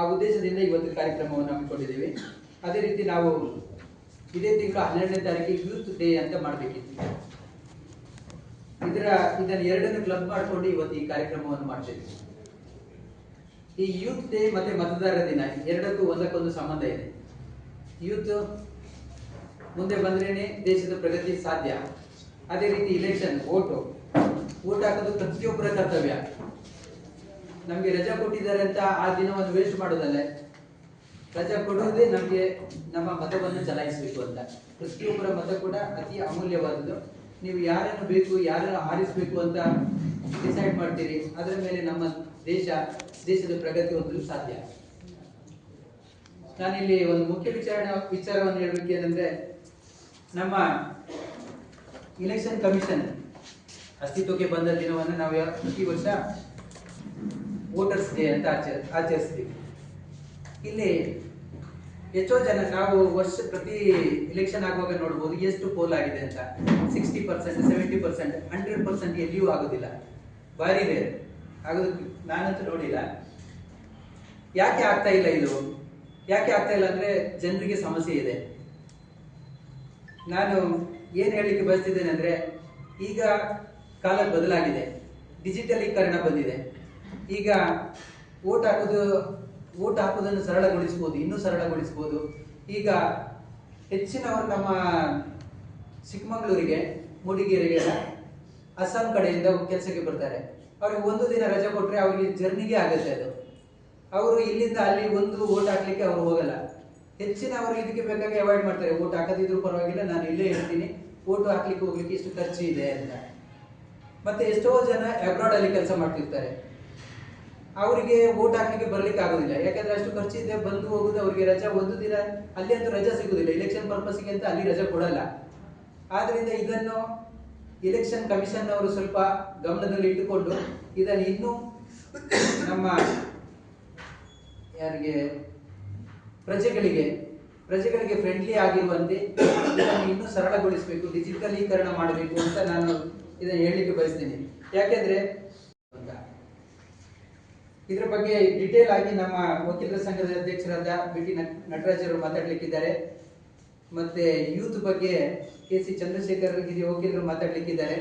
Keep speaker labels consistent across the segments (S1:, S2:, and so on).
S1: ಆ ಉದ್ದೇಶದಿಂದ ಇವತ್ತು ಕಾರ್ಯಕ್ರಮವನ್ನು ಹಮ್ಮಿಕೊಂಡಿದ್ದೇವೆ. ಅದೇ ರೀತಿ ನಾವು ಇದೇ ತಿಂಗಳು ಹನ್ನೆರಡನೇ ತಾರೀಕಿಗೆ ಯೂತ್ ಡೇ ಅಂತ ಮಾಡಬೇಕಿತ್ತು. ಇದರ, ಇದನ್ನು ಎರಡನ್ನು ಕ್ಲಬ್ ಮಾಡಿಕೊಂಡು ಇವತ್ತು ಈ ಕಾರ್ಯಕ್ರಮವನ್ನು ಮಾಡ್ತೇವೆ. ಈ ಯೂತ್ ಡೇ ಮತ್ತೆ ಮತದಾರರ ದಿನ, ಎರಡಕ್ಕೂ ಒಂದಕ್ಕೊಂದು ಸಂಬಂಧ ಇದೆ. ಯೂತ್ ಮುಂದೆ ಬಂದ್ರೇನೆ ದೇಶದ ಪ್ರಗತಿ ಸಾಧ್ಯ. ಅದೇ ರೀತಿ ಇಲೆಕ್ಷನ್ ಓಟು ಓಟ್ ಹಾಕೋದು ಪ್ರತಿಯೊಬ್ಬರ ಕರ್ತವ್ಯ. ನಮಗೆ ರಜಾ ಕೊಟ್ಟಿದ್ದಾರೆ ಅಂತ ಆ ದಿನವನ್ನು ವೇಸ್ಟ್ ಮಾಡೋದಲ್ಲೇ? ರಜಾ ಕೊಡುವುದೇ ನಮಗೆ ನಮ್ಮ ಮತವನ್ನು ಚಲಾಯಿಸಬೇಕು ಅಂತ. ಪ್ರತಿಯೊಬ್ಬರ ಮತ ಕೂಡ ಅತಿ ಅಮೂಲ್ಯವಾದದ್ದು ನೀವು ಯಾರನ್ನು ಬೇಕು, ಯಾರನ್ನು ಆರಿಸಬೇಕು ಅಂತ ಡಿಸೈಡ್ ಮಾಡ್ತೀರಿ, ಅದರ ಮೇಲೆ ನಮ್ಮ ದೇಶ, ದೇಶದ ಪ್ರಗತಿ ಹೊಂದಲು ಸಾಧ್ಯ. ನಾನಿಲ್ಲಿ ಒಂದು ಮುಖ್ಯ ವಿಚಾರ ವಿಚಾರವನ್ನು ಏನಂದ್ರೆ, ನಮ್ಮ ಇಲೆಕ್ಷನ್ ಕಮಿಷನ್ ಅಸ್ತಿತ್ವಕ್ಕೆ ಬಂದ ದಿನವನ್ನು ನಾವು ಪ್ರತಿ ವರ್ಷ ವೋಟರ್ಸ್ ಡೇ ಅಂತ ಆಚರ ಆಚರಿಸ್ತೀವಿ. ಇಲ್ಲಿ ಎಷ್ಟೋ ಜನ ನಾವು ವರ್ಷ ಪ್ರತಿ ಎಲೆಕ್ಷನ್ ಆಗುವಾಗ ನೋಡ್ಬೋದು ಎಷ್ಟು ಪೋಲ್ ಆಗಿದೆ ಅಂತ. Sixty percent seventy percent hundred percent ಎಲ್ಲಿಯೂ ಆಗೋದಿಲ್ಲ. ಭಾರಿ ರೇರ್ ಆಗೋದಕ್ಕೆ ನಾನಂತೂ ನೋಡಿಲ್ಲ. ಯಾಕೆ ಆಗ್ತಾ ಇಲ್ಲ ಇದು? ಯಾಕೆ ಆಗ್ತಾ ಇಲ್ಲ ಅಂದ್ರೆ ಜನರಿಗೆ ಸಮಸ್ಯೆ ಇದೆ. ನಾನು ಏನು ಹೇಳಲಿಕ್ಕೆ ಬಯಸ್ತಿದ್ದೇನೆ ಅಂದ್ರೆ ಈಗ ಕಾಲ ಬದಲಾಗಿದೆ. ಡಿಜಿಟಲೀಕರಣ ಬಂದಿದೆ. ಈಗ ಓಟ್ ಹಾಕೋದು, ಓಟ್ ಹಾಕೋದನ್ನು ಸರಳಗೊಳಿಸ್ಬೋದು, ಇನ್ನೂ ಸರಳಗೊಳಿಸ್ಬೋದು. ಈಗ ಹೆಚ್ಚಿನವರು ನಮ್ಮ ಚಿಕ್ಕಮಗಳೂರಿಗೆ, ಮೂಡಿಗೆರೆಗೆ, ಅಸ್ಸಾಂ ಕಡೆಯಿಂದ ಕೆಲಸಕ್ಕೆ ಬರ್ತಾರೆ. ಅವ್ರಿಗೆ ಒಂದು ದಿನ ರಜೆ ಕೊಟ್ಟರೆ ಅವರಿಗೆ ಜರ್ನಿಗೆ ಆಗುತ್ತೆ ಅದು. ಅವರು ಇಲ್ಲಿಂದ ಅಲ್ಲಿ ಒಂದು ಓಟ್ ಹಾಕ್ಲಿಕ್ಕೆ ಅವರು ಹೋಗಲ್ಲ. ಹೆಚ್ಚಿನವರು ಇದಕ್ಕೆ ಬೇಕಾಗಿ ಅವಾಯ್ಡ್ ಮಾಡ್ತಾರೆ. ಓಟ್ ಹಾಕದಿದ್ರು ಪರವಾಗಿಲ್ಲ, ನಾನು ಇಲ್ಲೇ ಹೇಳ್ತೀನಿ ಓಟ್ ಹಾಕ್ಲಿಕ್ಕೆ ಹೋಗ್ಲಿಕ್ಕೆ ಇಷ್ಟು ಖರ್ಚು ಇದೆ ಅಂತ. ಮತ್ತೆ ಎಷ್ಟೋ ಜನ ಅಬ್ರಾಡ್ ಅಲ್ಲಿ ಕೆಲಸ ಮಾಡ್ತಿರ್ತಾರೆ. ಅವರಿಗೆ ಓಟ್ ಹಾಕ್ಲಿಕ್ಕೆ ಬರ್ಲಿಕ್ಕೆ ಆಗುದಿಲ್ಲ. ಯಾಕಂದ್ರೆ ಅಷ್ಟು ಖರ್ಚಿದೆ ಬಂದು ಹೋಗುದು, ಅವರಿಗೆ ರಜಾ ಒಂದು ದಿನ, ಅಲ್ಲಿ ಅಂತೂ ರಜಾ ಸಿಗುದಿಲ್ಲ. ಇಲೆಕ್ಷನ್ ಪರ್ಪಸ್ಗೆ ಅಂತ ಅಲ್ಲಿ ರಜಾ ಕೊಡಲ್ಲ. ಆದ್ರಿಂದ ಇದನ್ನು ಎಲೆಕ್ಷನ್ ಕಮಿಷನ್ ಅವರು ಸ್ವಲ್ಪ ಗಮನದಲ್ಲಿ ಇಟ್ಟುಕೊಂಡು ಇದನ್ನು ಇನ್ನೂ ನಮ್ಮ ಯಾರಿಗೆ, ಪ್ರಜೆಗಳಿಗೆ ಪ್ರಜೆಗಳಿಗೆ ಫ್ರೆಂಡ್ಲಿ ಆಗಿರುವಂತೆ ಇದನ್ನು ಇನ್ನೂ ಸರಳಗೊಳಿಸಬೇಕು ಡಿಜಿಟಲೀಕರಣ ಮಾಡಬೇಕು ಅಂತ ನಾನು ಇದನ್ನು ಹೇಳಲಿಕ್ಕೆ ಬಯಸ್ತೀನಿ. ಯಾಕೆಂದ್ರೆ ಇದ್ರ ಬಗ್ಗೆ ಡಿಟೇಲ್ ಆಗಿ ನಮ್ಮ ವಕೀಲರ ಸಂಘದ ಅಧ್ಯಕ್ಷರಾದ ಬಿ ಟಿ ನಟರಾಜ್ ಅವರು ಮಾತಾಡ್ಲಿಕ್ಕಿದ್ದಾರೆ. ಮತ್ತೆ ಯೂತ್ ಬಗ್ಗೆ ಕೆ ಸಿ ಚಂದ್ರಶೇಖರ್ ಹಿರಿಯ ವಕೀಲರು ಮಾತಾಡ್ಲಿಕ್ಕಿದ್ದಾರೆ.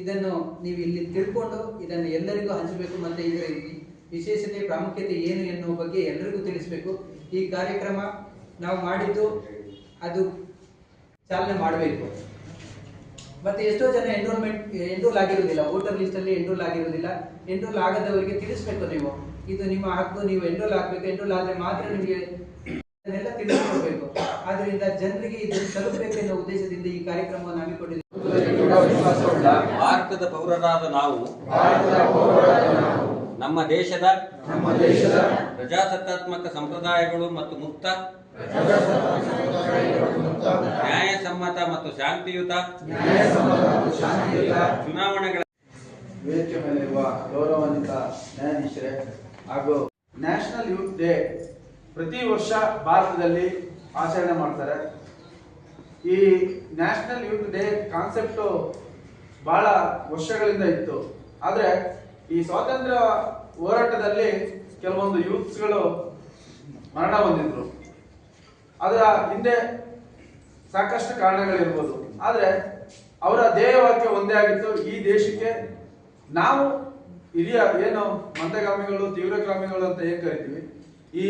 S1: ಇದನ್ನು ನೀವು ಇಲ್ಲಿ ತಿಳ್ಕೊಂಡು ಇದನ್ನು ಎಲ್ಲರಿಗೂ ಹಂಚಬೇಕು ಮತ್ತೆ ಇದರ ವಿಶೇಷತೆ, ಪ್ರಾಮುಖ್ಯತೆ ಏನು ಎನ್ನುವ ಬಗ್ಗೆ ಎಲ್ಲರಿಗೂ ತಿಳಿಸಬೇಕು. ಈ ಕಾರ್ಯಕ್ರಮ ನಾವು ಮಾಡಿದ್ದು ಅದು ಚಾಲನೆ ಮಾಡಬೇಕು. ಮತ್ತೆ ಎಷ್ಟೋ ಜನ ಎನ್ರೋಲ್ಮೆಂಟ್ ಎನ್ರೋಲ್ ಆಗಿರುವುದಿಲ್ಲ ವೋಟರ್ ಲಿಸ್ಟ್ ಅಲ್ಲಿ ಎನ್ರೋಲ್ ಆಗಿರುವುದಿಲ್ಲ. ಎನ್ರೋಲ್ ಆಗದವರಿಗೆ ತಿಳಿಸ್ಬೇಕು ನೀವು. ಇದು ನಿಮ್ಮ ಹಕ್ಕು ನೀವು ಎನ್ರೋಲ್ ಆಗ್ಬೇಕು. ಎನ್ರೋಲ್ ಆದ್ರೆ ಮಾತ್ರ ನಿಮಗೆ ಇದನ್ನೆಲ್ಲ ತಿಳಿಸ್ಕೊಡ್ಬೇಕು. ಆದ್ರಿಂದ ಜನರಿಗೆ ಇದು ತಲುಪಬೇಕು ಎನ್ನುವ ಉದ್ದೇಶದಿಂದ ಈ ಕಾರ್ಯಕ್ರಮವನ್ನು ಹಮ್ಮಿಕೊಂಡಿದ್ದೀವಿ.
S2: ಭಾರತದ ಪೌರರಾದ ನಾವು ನಮ್ಮ ದೇಶದ ಪ್ರಜಾಸತ್ತಾತ್ಮಕ ಸಂಪ್ರದಾಯಗಳು ಮತ್ತು ಮುಕ್ತ ನ್ಯಾಯಸಮ್ಮತ ಮತ್ತು ಶಾಂತಿಯುತ ಚುನಾವಣೆಗಳ
S3: ವೇದಿಕೆ ಮೇಲಿರುವ ಗೌರವಾನ್ವಿತ ನ್ಯಾಯಾಧೀಶರೇ ಹಾಗೂ ನ್ಯಾಷನಲ್ ಯೂತ್ ಡೇ ಪ್ರತಿ ವರ್ಷ ಭಾರತದಲ್ಲಿ ಆಚರಣೆ ಮಾಡ್ತಾರೆ. ಈ ನ್ಯಾಷನಲ್ ಯೂತ್ ಡೇ ಕಾನ್ಸೆಪ್ಟು ಬಹಳ ವರ್ಷಗಳಿಂದ ಇತ್ತು. ಆದರೆ ಈ ಸ್ವಾತಂತ್ರ್ಯ ಹೋರಾಟದಲ್ಲಿ ಕೆಲವೊಂದು ಯೂತ್ಸ್ಗಳು ಮರಣ ಹೊಂದಿದ್ರು. ಅದರ ಹಿಂದೆ ಸಾಕಷ್ಟು ಕಾರಣಗಳಿರ್ಬೋದು. ಆದರೆ ಅವರ ಧ್ಯೇಯವಾಕ್ಯ ಒಂದೇ ಆಗಿತ್ತು, ಈ ದೇಶಕ್ಕೆ ನಾವು ಹಿರಿಯ ಏನು ಮಂದಗಾಮಿಗಳು, ತೀವ್ರಗಾಮಿಗಳು ಅಂತ ಏನು ಕರಿತೀವಿ? ಈ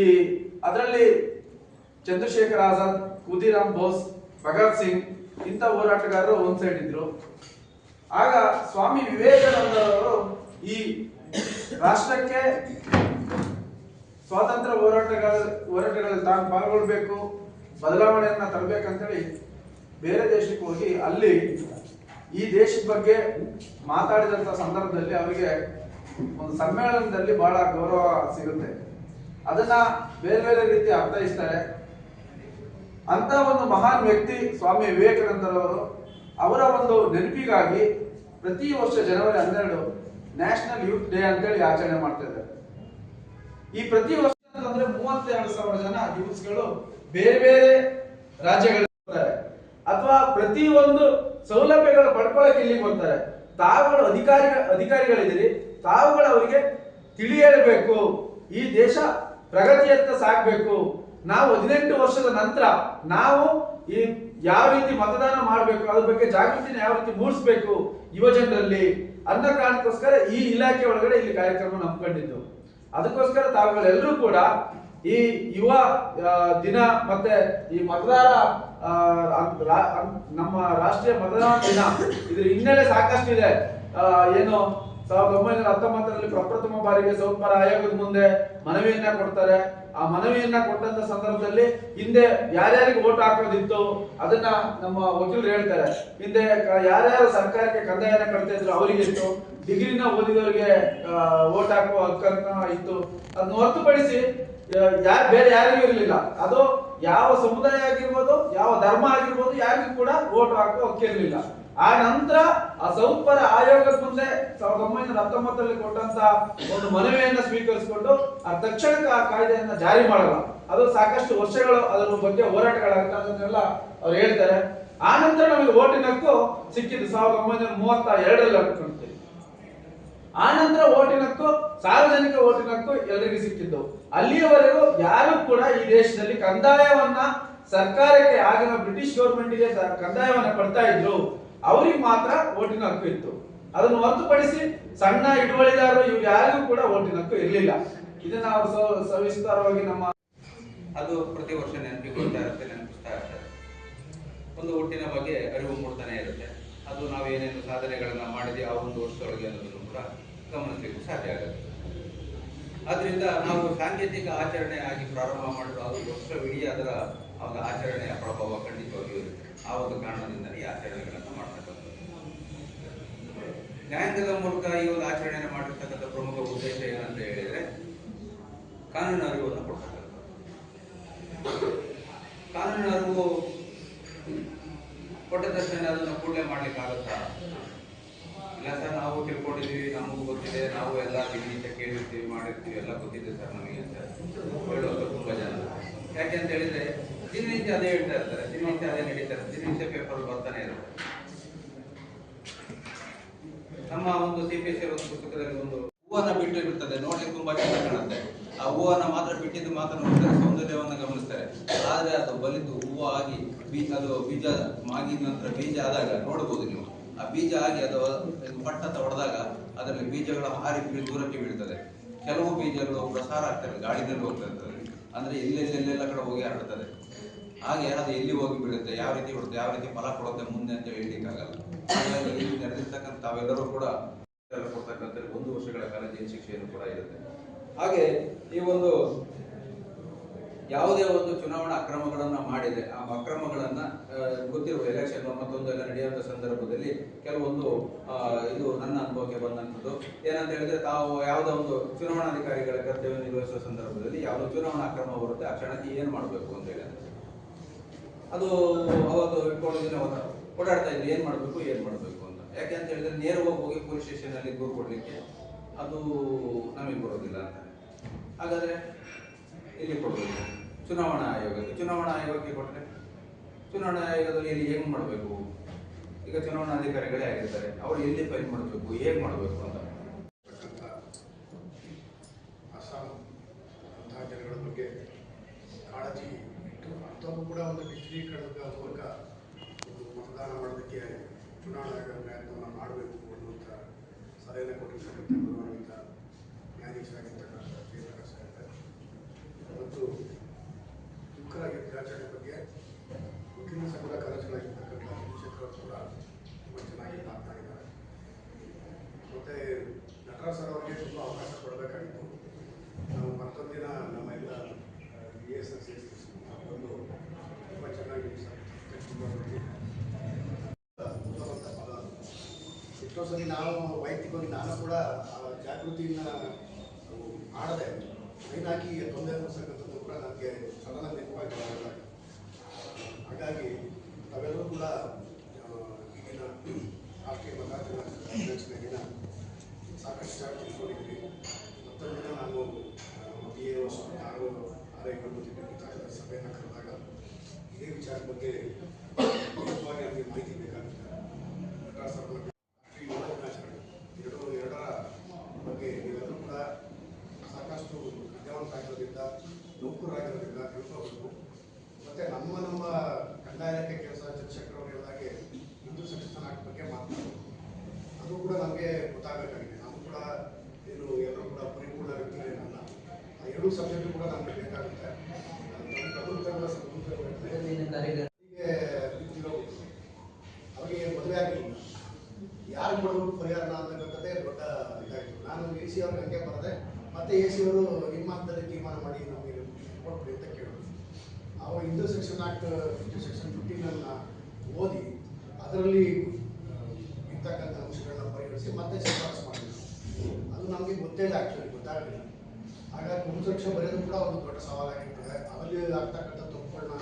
S3: ಅದರಲ್ಲಿ ಚಂದ್ರಶೇಖರ್ ಆಜಾದ್ ಖುದಿರಾಮ್ ಬೋಸ್, ಭಗತ್ ಸಿಂಗ್ ಇಂಥ ಹೋರಾಟಗಾರರು ಒಂದ್ ಸೈಡ್ ಇದ್ರು. ಆಗ ಸ್ವಾಮಿ ವಿವೇಕಾನಂದರವರು ಈ ರಾಷ್ಟ್ರಕ್ಕೆ ಸ್ವಾತಂತ್ರ್ಯ ಹೋರಾಟಗಾರ ಹೋರಾಟಗಳಲ್ಲಿ ತಾನು ಪಾಲ್ಗೊಳ್ಬೇಕು ಬದಲಾವಣೆಯನ್ನ ತರಬೇಕಂತೇಳಿ ಬೇರೆ ದೇಶಕ್ಕೆ ಹೋಗಿ ಅಲ್ಲಿ ಈ ದೇಶದ ಬಗ್ಗೆ ಮಾತಾಡಿದಂತ ಸಂದರ್ಭದಲ್ಲಿ ಅವರಿಗೆ ಒಂದು ಸಮ್ಮೇಳನದಲ್ಲಿ ಬಹಳ ಗೌರವ ಸಿಗುತ್ತೆ. ಅದನ್ನ ಬೇರೆ ಬೇರೆ ರೀತಿ ಅರ್ಥೈಸ್ತಾರೆ. ಅಂತ ಒಂದು ಮಹಾನ್ ವ್ಯಕ್ತಿ ಸ್ವಾಮಿ ವಿವೇಕಾನಂದರವರು ಅವರ ಒಂದು ನೆನಪಿಗಾಗಿ ಪ್ರತಿ ವರ್ಷ ಜನವರಿ ಹನ್ನೆರಡು ನ್ಯಾಷನಲ್ ಯೂತ್ ಡೇ ಅಂತೇಳಿ ಆಚರಣೆ ಮಾಡ್ತಾ ಇದ್ದಾರೆ. ಈ ಪ್ರತಿ ವರ್ಷ ಅಂತಂದ್ರೆ ಮೂವತ್ತೆರಡು ಸಾವಿರ ಜನ ಯೂತ್ಸ್ಗಳು ಬೇರೆ ಬೇರೆ ಬರ್ತಾರೆ. ಅಥವಾ ಪ್ರತಿ ಒಂದು ಸೌಲಭ್ಯಗಳು ಪಡ್ಕೊಳ್ಳಕ್ಕೆ ಇಲ್ಲಿಗೆ ಬರ್ತಾರೆ. ತಾವುಗಳು ಅಧಿಕಾರಿ, ಅಧಿಕಾರಿಗಳಿದ್ದೀರಿ. ತಾವುಗಳು ಅವರಿಗೆ ತಿಳಿ ಈ ದೇಶ ಪ್ರಗತಿಯತ್ತ ಸಾಗಬೇಕು ನಾವು ಹದಿನೆಂಟು ವರ್ಷದ ನಂತರ ನಾವು ಈ ಯಾವ ರೀತಿ ಮತದಾನ ಮಾಡಬೇಕು, ಅದ್ರ ಬಗ್ಗೆ ಜಾಗೃತಿನ ಯಾವ ರೀತಿ ಮೂಡಿಸ್ಬೇಕು ಯುವ ಜನರಲ್ಲಿ ಅನ್ನೋ ಕಾರಣಕ್ಕೋಸ್ಕರ ಈ ಇಲಾಖೆ ಒಳಗಡೆ ಇಲ್ಲಿ ಕಾರ್ಯಕ್ರಮ ನಂಬ್ಕೊಂಡಿದ್ದು ಅದಕ್ಕೋಸ್ಕರ ತಾವುಗಳೆಲ್ಲರೂ ಕೂಡ ಈ ಯುವ ದಿನ ಮತ್ತೆ ಈ ಮತದಾರ ನಮ್ಮ ರಾಷ್ಟ್ರೀಯ ಮತದಾನ ದಿನ ಇದ್ರ ಹಿನ್ನೆಲೆ ಸಾಕಷ್ಟು ಇದೆ ಏನು ಸಾವಿರದ ಒಂಬೈನೂರ ಹತ್ತೊಂಬತ್ತರಲ್ಲಿ ಪ್ರಪ್ರಥಮ ಬಾರಿಗೆ ಸೌಪರ ಆಯೋಗದ ಮುಂದೆ ಮನವಿಯನ್ನ ಕೊಡ್ತಾರೆ. ಆ ಮನವಿಯನ್ನ ಕೊಟ್ಟಂತ ಸಂದರ್ಭದಲ್ಲಿ ಹಿಂದೆ ಯಾರ್ಯಾರಿಗೆ ಓಟ್ ಹಾಕೋದಿತ್ತು ಅದನ್ನ ನಮ್ಮ ವಕೀಲರು ಹೇಳ್ತಾರೆ. ಹಿಂದೆ ಯಾರ್ಯಾರು ಸರ್ಕಾರಕ್ಕೆ ಕಂದಾಯನ ಕಟ್ತಾ ಇದ್ರು ಅವರಿಗೆ ಇತ್ತು ಡಿಗ್ರಿನ ಓದಿದವರಿಗೆ ಓಟ್ ಹಾಕುವ ಹಕ್ಕನ್ನ ಇತ್ತು. ಅದನ್ನ ಹೊರತುಪಡಿಸಿ ಯಾರು, ಬೇರೆ ಯಾರಿಗೂ ಇರಲಿಲ್ಲ. ಅದು ಯಾವ ಸಮುದಾಯ ಆಗಿರ್ಬೋದು, ಯಾವ ಧರ್ಮ ಆಗಿರ್ಬೋದು, ಯಾರಿಗೂ ಕೂಡ ಓಟ್ ಹಾಕುವ ಹಕ್ಕಿರ್ಲಿಲ್ಲ ಆ ನಂತರ ಆ ಸೌತ್ಪರ ಆಯೋಗದ ಮುಂದೆ ಸಾವಿರದ ಒಂಬೈನೂರ ಹತ್ತೊಂಬತ್ತರಲ್ಲಿ ಕೊಟ್ಟಂತ ಒಂದು ಮನವಿಯನ್ನ ಸ್ವೀಕರಿಸಿಕೊಂಡು ಆ ತಕ್ಷಣಕ್ಕೆ ಆ ಕಾಯ್ದೆಯನ್ನ ಜಾರಿ ಮಾಡಲ್ಲ. ಅದು ಸಾಕಷ್ಟು ವರ್ಷಗಳು ಅದರ ಬಗ್ಗೆ ಹೋರಾಟಗಳಾಗುತ್ತೆ ಅದನ್ನೆಲ್ಲ ಅವ್ರು ಹೇಳ್ತಾರೆ. ಆ ನಂತರ ನಮಗೆ ಓಟಿನ ಹಕ್ಕು ಸಿಕ್ಕಿದ್ದು ಸಾವಿರದ ಒಂಬೈನೂರ ಮೂವತ್ತ ಎರಡರಲ್ಲಿ ಅನ್ಕೊಂತೀವಿ ಆ ನಂತರ ಓಟಿನ ಹಕ್ಕು, ಸಾರ್ವಜನಿಕ ಓಟಿನ ಹಕ್ಕು ಎಲ್ಲರಿಗೂ ಸಿಕ್ಕಿದ್ದು. ಅಲ್ಲಿಯವರೆಗೂ ಯಾರು ಕೂಡ ಈ ದೇಶದಲ್ಲಿ ಕಂದಾಯವನ್ನ ಸರ್ಕಾರಕ್ಕೆ ಆಗಿನ ಬ್ರಿಟಿಷ್ ಗೌರ್ಮೆಂಟ್ಗೆ ಕಂದಾಯವನ್ನ ಕೊಡ್ತಾ ಇದ್ರು. ಅವ್ರಿಗೆ ಮಾತ್ರ ಓಟಿನ ಹಕ್ಕು ಇತ್ತು. ಅದನ್ನು ಹೊರತುಪಡಿಸಿ ಸಣ್ಣ ಹಿಡುವಳಿದಾರರು ಇವ್ರು ಯಾರಿಗೂ ಕೂಡ ಓಟಿನ ಹಕ್ಕು ಇರಲಿಲ್ಲ. ಇದನ್ನ ಅವರು ಸವಿಸ್ತಾರವಾಗಿ ನಮ್ಮ
S4: ಅದು ಪ್ರತಿ ವರ್ಷ ನೆನಪಿಕೊಳ್ತಾ ಇರುತ್ತೆ, ನೆನಪಿಸ್ತಾ ಇರ್ತಾರೆ ಒಂದು ಹುಟ್ಟಿನ ಬಗ್ಗೆ ಅರಿವು ಮೂಡ್ತಾನೆ ಇರುತ್ತೆ. ಅದು ನಾವೇನೇನು ಸಾಧನೆಗಳನ್ನ ಮಾಡಿದ್ವಿ, ಆ ಒಂದು ವರ್ಷದೊಳಗೆ ಅನ್ನೋದನ್ನು ಕೂಡ ಗಮನಿಸಲಿಕ್ಕೆ ಸಾಧ್ಯ ಆಗುತ್ತೆ. ಆದ್ರಿಂದ ನಾವು ಸಾಂಕೇತಿಕ ಆಚರಣೆ ಆಗಿ ಪ್ರಾರಂಭ ಮಾಡಿದ್ರು ಅದು ವರ್ಷವಿಡೀ ಅದರ ಒಂದು ಆಚರಣೆಯ ಪ್ರಭಾವ ಖಂಡಿತವಾಗಿಯೂ ಇರುತ್ತೆ. ಆ ಒಂದು ಕಾರಣದಿಂದ ಈ ಆಚರಣೆಗಳನ್ನು ಮಾಡ್ತಕ್ಕಂಥದ್ದು. ನ್ಯಾಯಾಂಗದ ಮೂಲಕ ಈ ಒಂದು ಆಚರಣೆಯನ್ನು ಮಾಡಿರ್ತಕ್ಕಂಥ ಪ್ರಮುಖ ಉದ್ದೇಶ ಏನಂತ ಹೇಳಿದರೆ, ಕಾನೂನು ಅರಿವನ್ನು ಕೊಡ್ತಕ್ಕಂಥದ್ದು ಕಾನೂನು ಅರಿವು ಕೊಟ್ಟ ತಕ್ಷಣ ಅದನ್ನು ಕೂಡಲೇ ಮಾಡ್ಲಿಕ್ಕೆ ಆಗುತ್ತಾ ಇಲ್ಲ ಸರ್ ನಾವು ತಿಳ್ಕೊಂಡಿದೀವಿ ನಾವು ಎಲ್ಲ ದಿನನಿತ್ಯ ಕೇಳಿರ್ತೀವಿ, ಮಾಡಿರ್ತೀವಿ, ಎಲ್ಲ ಗೊತ್ತಿದೆ ಸರ್ ನಮಗೆ ಅಂತ ಹೇಳುವಂತ ತುಂಬಾ ಜನ. ಯಾಕೆ ಅಂತ ಹೇಳಿದ್ರೆ ದಿನನಿತ್ಯ ಅದೇ ಹೇಳ್ತಾ ಇರ್ತಾರೆ ದಿನನಿತ್ಯ ಅದೇ ನಡೀತಾ ಇರ್ತಾರೆ ದಿನನಿತ್ಯ ಪೇಪರ್ ಬರ್ತಾನೆ ಇರುತ್ತೆ. ನಮ್ಮ ಒಂದು ಸಿ ಪಿ ಸಿ ಒಂದು ಪುಸ್ತಕದಲ್ಲಿ ಒಂದು ಹೂವನ್ನ ಬಿಟ್ಟಿರುತ್ತದೆ ನೋಡ್ಲಿಕ್ಕೆ ತುಂಬಾ ಚೆನ್ನಾಗಿ ಕಾಣುತ್ತೆ. ಆ ಹೂವನ್ನ ಮಾತ್ರ ಬಿಟ್ಟಿದ್ದು ಮಾತ್ರ ನೋಡ್ತಾರೆ, ಸೌಂದರ್ಯವನ್ನು ಗಮನಿಸ್ತಾರೆ. ಆದ್ರೆ ಅದು ಬಲಿತು ಹೂವು ಆಗಿ ಬೀಜ ಅದು ಬೀಜ ಮಾಗಿದ ನಂತರ ಬೀಜ ಆದಾಗ ನೋಡ್ಬೋದು ನೀವು. ಆ ಬೀಜ ಆಗಿ ಅದು ಪಟ್ಟ ಹೊಡೆದಾಗ ಅದರಲ್ಲಿ ಬೀಜಗಳ ಹಾರಿ ದೂರಕ್ಕೆ ಬೀಳ್ತದೆ. ಕೆಲವು ಬೀಜಗಳು ಪ್ರಸಾರ ಆಗ್ತದೆ ಗಾಳಿನಲ್ಲಿ ಹೋಗ್ತಾ ಇರ್ತದೆ ಅಂದ್ರೆ ಎಲ್ಲೆಲ್ಲೆಲ್ಲ ಕಡೆ ಹೋಗಿ ಹರಡ್ತದೆ. ಹಾಗೆ ಅದು ಎಲ್ಲಿ ಹೋಗಿ ಬೀಳುತ್ತೆ, ಯಾವ ರೀತಿ ಬಿಡುತ್ತೆ ಯಾವ ರೀತಿ ಫಲ ಕೊಡುತ್ತೆ ಮುಂದೆ ಅಂತ ಹೇಳಲಿಕ್ಕಾಗಲ್ಲ. ಹಾಗಾಗಿ ಇಲ್ಲಿ ನಡೆದಿರ್ತಕ್ಕಂಥ ತಾವೆಲ್ಲರೂ ಕೂಡ ಕೊಡ್ತಕ್ಕಂಥ ಒಂದು ವರ್ಷಗಳ ಕಾಲ ಜೈಲು ಶಿಕ್ಷೆಯನ್ನು ಕೂಡ ಇರುತ್ತೆ. ಹಾಗೆ ಈ ಒಂದು ಯಾವುದೇ ಒಂದು ಚುನಾವಣಾ ಅಕ್ರಮಗಳನ್ನು ಮಾಡಿದೆ ಆ ಅಕ್ರಮಗಳನ್ನ ಗೊತ್ತಿರುವ ಎಲೆಕ್ಷನ್ ಮತ್ತೊಂದು ಎಲ್ಲ ನಡೆಯುವಂತ ಸಂದರ್ಭದಲ್ಲಿ ಕೆಲವೊಂದು ಇದು ನನ್ನ ಅನುಭವಕ್ಕೆ ಬಂದಂಥದ್ದು. ಏನಂತ ಹೇಳಿದ್ರೆ ತಾವು ಯಾವುದೋ ಒಂದು ಚುನಾವಣಾಧಿಕಾರಿಗಳ ಕರ್ತವ್ಯ ನಿರ್ವಹಿಸುವ ಸಂದರ್ಭದಲ್ಲಿ ಯಾವುದೋ ಚುನಾವಣಾ ಅಕ್ರಮ ಬರುತ್ತೆ, ಆ ಕ್ಷಣಕ್ಕೆ ಏನ್ ಮಾಡಬೇಕು ಅಂತ ಹೇಳಿ ಅದು ಅವತ್ತು ಇಟ್ಕೊಂಡು ದಿನ ಓಡಾಡ್ತಾ ಇದ್ವಿ ಏನ್ ಮಾಡಬೇಕು, ಏನು ಮಾಡಬೇಕು ಅಂತ. ಯಾಕೆ ಅಂತ ಹೇಳಿದ್ರೆ ನೇರವಾಗಿ ಹೋಗಿ ಪೊಲೀಸ್ ಸ್ಟೇಷನ್ ಅಲ್ಲಿ ದೂರು ಕೊಡಲಿಕ್ಕೆ. ಅದು ನಮಗೆ ಬರೋದಿಲ್ಲ ಅಂತ. ಹಾಗಾದ್ರೆ ಇಲ್ಲಿ ಕೊಡಬೇಕು. ಚುನಾವಣಾ ಆಯೋಗಕ್ಕೆ ಚುನಾವಣಾ ಆಯೋಗಕ್ಕೆ ಕೊಟ್ಟರೆ ಚುನಾವಣಾ ಆಯೋಗದಲ್ಲಿ ಇಲ್ಲಿ ಹೆಂಗ್ ಮಾಡಬೇಕು? ಈಗ ಚುನಾವಣಾಧಿಕಾರಿಗಳೇ ಆಗಿರ್ತಾರೆ. ಅವರು ಎಲ್ಲಿ ಫೈಲ್ ಮಾಡಬೇಕು? ಹೇಗೆ ಮಾಡಬೇಕು ಅಂತ.
S5: ಅಸ್ಸಾಂ ಅಂತಹ ಜನಗಳ ಬಗ್ಗೆ ಕಾಳಜಿ ಇಟ್ಟು ಅಂಥವು ಕೂಡ ಒಂದು ಡಿಜಿಟಲೀಕರಣದ ಮೂಲಕ ಮತದಾನ ಮಾಡೋದಕ್ಕೆ ಚುನಾವಣಾ ಆಯೋಗ ಪ್ರಯತ್ನವನ್ನು ಮಾಡಬೇಕು ಅನ್ನುವಂಥ ಸಲಹೆಯನ್ನು ಕೊಟ್ಟಿರ್ತಕ್ಕಂಥ ಗೌರವಾನ್ವಿತ ನ್ಯಾಯಾಧೀಶರಾಗಿರ್ತಕ್ಕಂಥ ಶ್ರೀಧರ ಸಾಹೇಬ್ ಮತ್ತು ಯುವಕರ ದಿನಾಚರಣೆ ಬಗ್ಗೆ ವಕೀಲ ಸಂಘದ ಕಾರ್ಯದರ್ಶಿಗಳಾಗಿರ್ತಕ್ಕಂಥ ಚಂದ್ರಶೇಖರ್ ಅವರು ಕೂಡ ತುಂಬ ಚೆನ್ನಾಗಿ ಮಾತನಾಡಿದ್ದಾರೆ ಮತ್ತೆ ನಟರಾಜ್ ಸರ್ ಅವರಿಗೆ ತುಂಬ ಅವಕಾಶ ಕೊಡಬೇಕಾಗಿತ್ತು ನಾವು ಮತ್ತೊಂದಿನ ನಮ್ಮ ಎಲ್ಲ ಬಿ ಎಸ್ ಎಸ್ ಎಸ್ ಬಂದು ತುಂಬ ಚೆನ್ನಾಗಿ ಸಂಬಂಧಪಟ್ಟಿ ಉತ್ತಮವಾದ ಪದ ಅದು. ಎಷ್ಟೋ ಸರಿ ನಾವು ವೈಯಕ್ತಿಕವಾಗಿ ನಾನು ಕೂಡ ಜಾಗೃತಿಯನ್ನು ಮಾಡದೆ ಮೈನ್ ಹಾಕಿ ತೊಂದರೆ ಅನ್ನಿಸ್ತಕ್ಕಂಥದ್ದು ಕೂಡ ನನಗೆ ಸಡನ್ ನೆನಪಾಗಿ. ಹಾಗಾಗಿ ತಾವೆಲ್ಲರೂ ಕೂಡ ಈಗಿನ ರಾಷ್ಟ್ರೀಯ ಮತದಾರರ ದಿನಾಚರಣೆ ದಿನ ಸಾಕಷ್ಟು ಜಾಗ ತಿಳ್ಕೊಂಡಿದ್ವಿ ಮತ್ತೊಂದು ದಿನ ನಾನು ಬಿ ಎ ಆರು ಆರೈಕೆ ಸಭೆಯನ್ನು ಕರೆದಾಗ ಇದೇ ವಿಚಾರದ ಬಗ್ಗೆ ಮುಖ್ಯವಾಗಿ ನಮಗೆ ಮಾಹಿತಿ ಬೇಕಾಗುತ್ತೆ ನಟರಾಜ್ ಸರ್ ಬಗ್ಗೆ ರಾಷ್ಟ್ರೀಯ ಯುವ ದಿನಾಚರಣೆ ಎರಡು ಎರಡರ ಬಗ್ಗೆ ನೀವೆಲ್ಲರೂ ಕೂಡ ಸಾಕಷ್ಟು ವಿದ್ಯಾವಂತ ಆಗಿರೋದ್ರಿಂದ ಯುವಕರಾಗಿರೋದ್ರಿಂದ ತಿಳ್ಕೋಬೇಕು ಮತ್ತೆ ನಮ್ಮ ನಮ್ಮ ಕಂದಾಯಕ್ಕೆ ಕೆಲಸ ಹೇಳಿದಾಗೆ ಹಿಂದೂ ಸಂಸ್ಥಾನ ಆಕ್ಟ್ ಬಗ್ಗೆ ಮಾತನಾಡಬೇಕು ಅದು ಕೂಡ ನಮಗೆ ಗೊತ್ತಾಗಬೇಕಾಗಿದೆ. ನಾವು ಕೂಡ ಏನು ಎಲ್ಲರೂ ಕೂಡ ಪರಿಪೂರ್ಣ ವ್ಯಕ್ತಿಗಳೇನಲ್ಲ ಆ ಎರಡೂ ಸಬ್ಜೆಕ್ಟ್ ಕೂಡ ನಮಗೆ ಬೇಕಾಗುತ್ತೆ. ಅವರಿಗೆ ಮದುವೆ ಆಗಿಲ್ಲ. ಯಾರು ಕೊಡಬೇಕು ಪರಿಹಾರ ಅಂತಕ್ಕಂಥದ್ದೇ ದೊಡ್ಡ ಇದಾಗಿತ್ತು ನಾನು ಎ ಸಿ ಅವ್ರಿಗೆ ಹಂಗೆ ಬರದೆ, ಮತ್ತೆ ಎ ಸಿ ಅವರು ನಿಮ್ಮ ಹಂತದಲ್ಲಿ ತೀರ್ಮಾನ ಮಾಡಿ ನಮಗೆ ಕೊಡ್ಬಿಡಿ ಅಂತ ಕೇಳೋದು ನಾವು ಹಿಂದೂ ಸೆಕ್ಷನ್ ಆಕ್ಟ್ ಸೆಕ್ಷನ್ ಫಿಫ್ಟೀನನ್ನು ಓದಿ, ಅದರಲ್ಲಿ ಇರ್ತಕ್ಕಂಥ ಅಂಶಗಳನ್ನ ಪರಿಗಣಿಸಿ ಮತ್ತೆ ಶಿಫಾರಸು ಮಾಡಿದ್ರು. ಅದು ನಮಗೆ ಗೊತ್ತೇ ಇಲ್ಲ ಆ್ಯಕ್ಚುಲಿ ಗೊತ್ತಾಗಲಿಲ್ಲ. ಹಾಗಾಗಿ ಮುನ್ಸೂಚನೆ ಬರೆಯೋದು ಕೂಡ ಒಂದು ದೊಡ್ಡ ಸವಾಲಾಗಿರ್ತದೆ. ಅದರಲ್ಲಿ ಆಗ್ತಕ್ಕಂಥ ತಪ್ಪುಗಳನ್ನ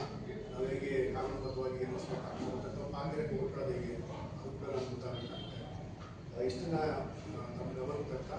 S5: ನಾವು ಹೇಗೆ ಕಾನೂನುಬದ್ಧವಾಗಿ ಎದುರಿಸಬೇಕಾಗ್ತದೆ ಅಥವಾ ಕಾಂಗ್ರೆಸ್ ಕೊಟ್ಟೋದು ಹೇಗೆ ಅದು ಕೂಡ ನಮ್ಗೆ ಗೊತ್ತಾಗಬೇಕಾಗುತ್ತೆ ಇಷ್ಟನ್ನ ನಮ್ಮ ಗಮನಕ್ಕೆ ತರ್ತಾ